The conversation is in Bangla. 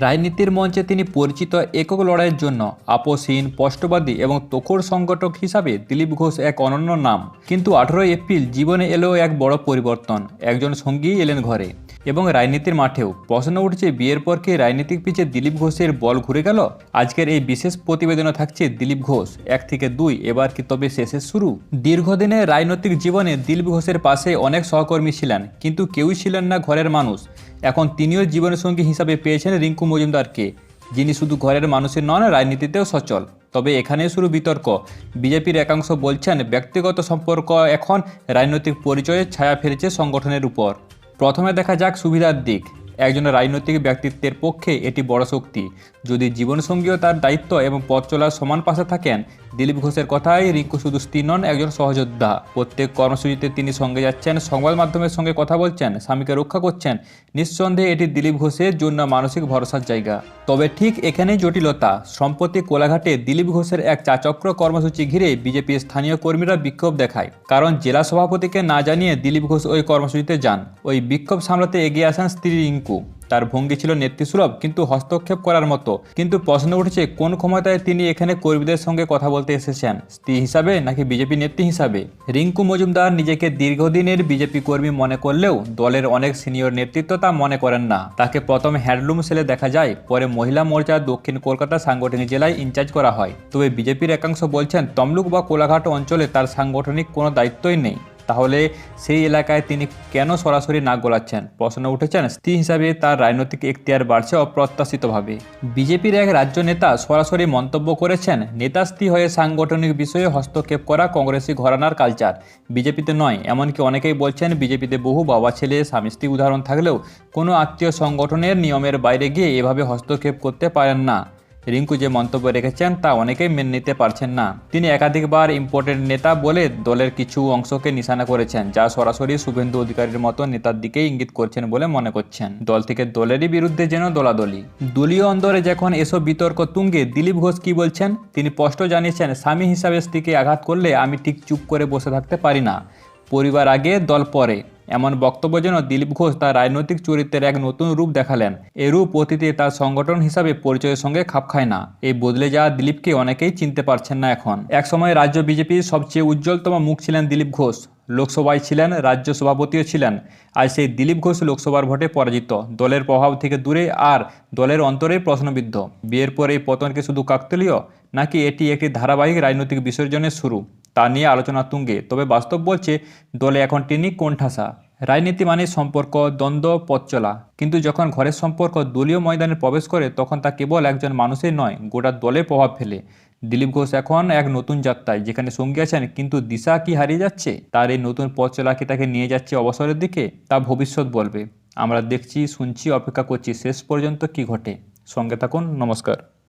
রাজনীতির মঞ্চে তিনি পরিচিত একক লড়াইয়ের জন্য আপোসহীন, স্পষ্টবাদী এবং তোখর সংগঠক হিসাবে দিলীপ ঘোষ এক অনন্য নাম। কিন্তু আঠেরোই এপ্রিল জীবনে এলো এক বড় পরিবর্তন। একজন সঙ্গী এলেন ঘরে এবং রাজনীতির মাঠেও। প্রশ্ন উঠছে, বিয়ের পর কি রাজনীতিক পিছে দিলীপ ঘোষের বল ঘুরে গেল? আজকের এই বিশেষ প্রতিবেদনে থাকছে দিলীপ ঘোষ। এক থেকে দুই, এবার কি তবে শেষের শুরু? দীর্ঘদিনের রাজনৈতিক জীবনে দিলীপ ঘোষের পাশে অনেক সহকর্মী ছিলেন, কিন্তু কেউই ছিলেন না ঘরের মানুষ। এখন তিনিও জীবনের সঙ্গী হিসাবে পেয়েছেন রিঙ্কু মজুমদারকে, যিনি শুধু ঘরের মানুষের নন, রাজনীতিতেও সচল। তবে এখানে শুরু বিতর্ক। বিজেপির একাংশ বলছেন, ব্যক্তিগত সম্পর্ক এখন রাজনৈতিক পরিচয়ে ছায়া ফেলেছে সংগঠনের উপর। প্রথমে দেখা যাক সুবিধার দিক। একজন রাজনৈতিক ব্যক্তিত্বের পক্ষে এটি বড় শক্তি। যদি জীবনসঙ্গীও তার দায়িত্ব এবং পথ চলার সমান পাশে থাকেন, দিলীপ ঘোষের কথাই রিঙ্কু শুধু স্ত্রী নন একজন সহযোদ্ধা। প্রত্যেক কর্মসূচিতে তিনি সঙ্গে যাচ্ছেন, সংবাদ মাধ্যমের সঙ্গে কথা বলছেন, স্বামীকে রক্ষা করছেন। নিঃসন্দেহে এটি দিলীপ ঘোষের জন্য মানসিক ভরসার জায়গা। তবে ঠিক এখানেই জটিলতা। সম্প্রতি কোলাঘাটে দিলীপ ঘোষের এক চাচক্র কর্মসূচি ঘিরে বিজেপির স্থানীয় কর্মীরা বিক্ষোভ দেখায়। কারণ জেলা সভাপতিকে না জানিয়ে দিলীপ ঘোষ ওই কর্মসূচিতে যান। ওই বিক্ষোভ সামলাতে এগিয়ে আসেন স্ত্রী রিঙ্কু। তার ভঙ্গি ছিল নেতৃসুলভ, কিন্তু হস্তক্ষেপ করার মতো। কিন্তু প্রশ্ন উঠেছে, কোন ক্ষমতায় তিনি এখানে কর্মীদের সঙ্গে কথা বলতে এসেছেন? স্ত্রী হিসাবে নাকি বিজেপি নেত্রী হিসাবে? রিঙ্কু মজুমদার নিজেকে দীর্ঘদিনের বিজেপি কর্মী মনে করলেও দলের অনেক সিনিয়র নেতৃত্ব তা মনে করেন না। তাকে প্রথমে হ্যান্ডলুম সেলে দেখা যায়, পরে মহিলা মোর্চা দক্ষিণ কলকাতা সাংগঠনিক জেলায় ইনচার্জ করা হয়। তবে বিজেপির একাংশ বলছেন, তমলুক বা কোলাঘাট অঞ্চলে তার সাংগঠনিক কোনো দায়িত্বই নেই। তাহলে সেই এলাকায় তিনি কেন সরাসরি নাক গলাচ্ছেন? প্রশ্ন উঠেছেন স্ত্রী হিসাবে তার রাজনৈতিক এখতিয়ার বাড়ছে অপ্রত্যাশিতভাবে। বিজেপির এক রাজ্য নেতা সরাসরি মন্তব্য করেছেন, নেতা স্ত্রী হয়ে সাংগঠনিক বিষয়ে হস্তক্ষেপ করা কংগ্রেসি ঘরানার কালচার। বিজেপিতে নয়, এমনকি অনেকেই বলছেন বিজেপিতে বহু বাবা ছেলে, স্বামী স্ত্রী উদাহরণ থাকলেও কোনো আত্মীয় সংগঠনের নিয়মের বাইরে গিয়ে এভাবে হস্তক্ষেপ করতে পারেন না। রিঙ্কু যে মন্তব্য রেখেছেন তা অনেকেই মেনে নিতে পারছেন না। তিনি একাধিকবার ইম্পোর্টেন্ট নেতা বলে দলের কিছু অংশকে নিশানা করেছেন, যা সরাসরি শুভেন্দু অধিকারীর মতো নেতার দিকেই ইঙ্গিত করছেন বলে মনে করছেন। দল থেকে দলেরই বিরুদ্ধে যেন দলাদলি। দলীয় অন্দরে যখন এসব বিতর্ক তুঙ্গে, দিলীপ ঘোষ কি বলছেন? তিনি স্পষ্ট জানিয়েছেন, স্বামী হিসাবে স্ত্রীকে আঘাত করলে আমি ঠিক চুপ করে বসে থাকতে পারি না। পরিবার আগে, দল পরে। এমন বক্তব্য যেন দিলীপ ঘোষ তার রাজনৈতিক চরিত্রের এক নতুন রূপ দেখালেন। এ রূপ অতীতে তার সংগঠন হিসাবে পরিচয়ের সঙ্গে খাপ খায় না। এই বদলে যাওয়া দিলীপকে অনেকেই চিনতে পারছেন না এখন। একসময় রাজ্য বিজেপির সবচেয়ে উজ্জ্বলতম মুখ ছিলেন দিলীপ ঘোষ। লোকসভায় ছিলেন, রাজ্য সভাপতিও ছিলেন। আর সেই দিলীপ ঘোষ লোকসভার ভোটে পরাজিত। দলের প্রভাব থেকে দূরে আর দলের অন্তরে প্রশ্নবিদ্ধ। বিয়ের পর এই পতনকে শুধু কাকতলীয়? নাকি এটি একটি ধারাবাহিক রাজনৈতিক বিসর্জনের শুরু? তা নিয়ে আলোচনা তুঙ্গে। তবে বাস্তব বলছে, দলে এখন তিনি কোণঠাসা। রাজনীতি মানে সম্পর্ক, দ্বন্দ্ব, পথ চলা। কিন্তু যখন ঘরের সম্পর্ক দলীয় ময়দানে প্রবেশ করে, তখন তা কেবল একজন মানুষের নয়, গোটা দলে প্রভাব ফেলে। দিলীপ ঘোষ এখন এক নতুন যাত্রায়, যেখানে সঙ্গী আছেন, কিন্তু দিশা কি হারিয়ে যাচ্ছে? তার এই নতুন পথ চলা কি তাকে নিয়ে যাচ্ছে অবসরের দিকে? তা ভবিষ্যৎ বলবে। আমরা দেখছি, শুনছি, অপেক্ষা করছি, শেষ পর্যন্ত কি ঘটে। সঙ্গে থাকুন, নমস্কার।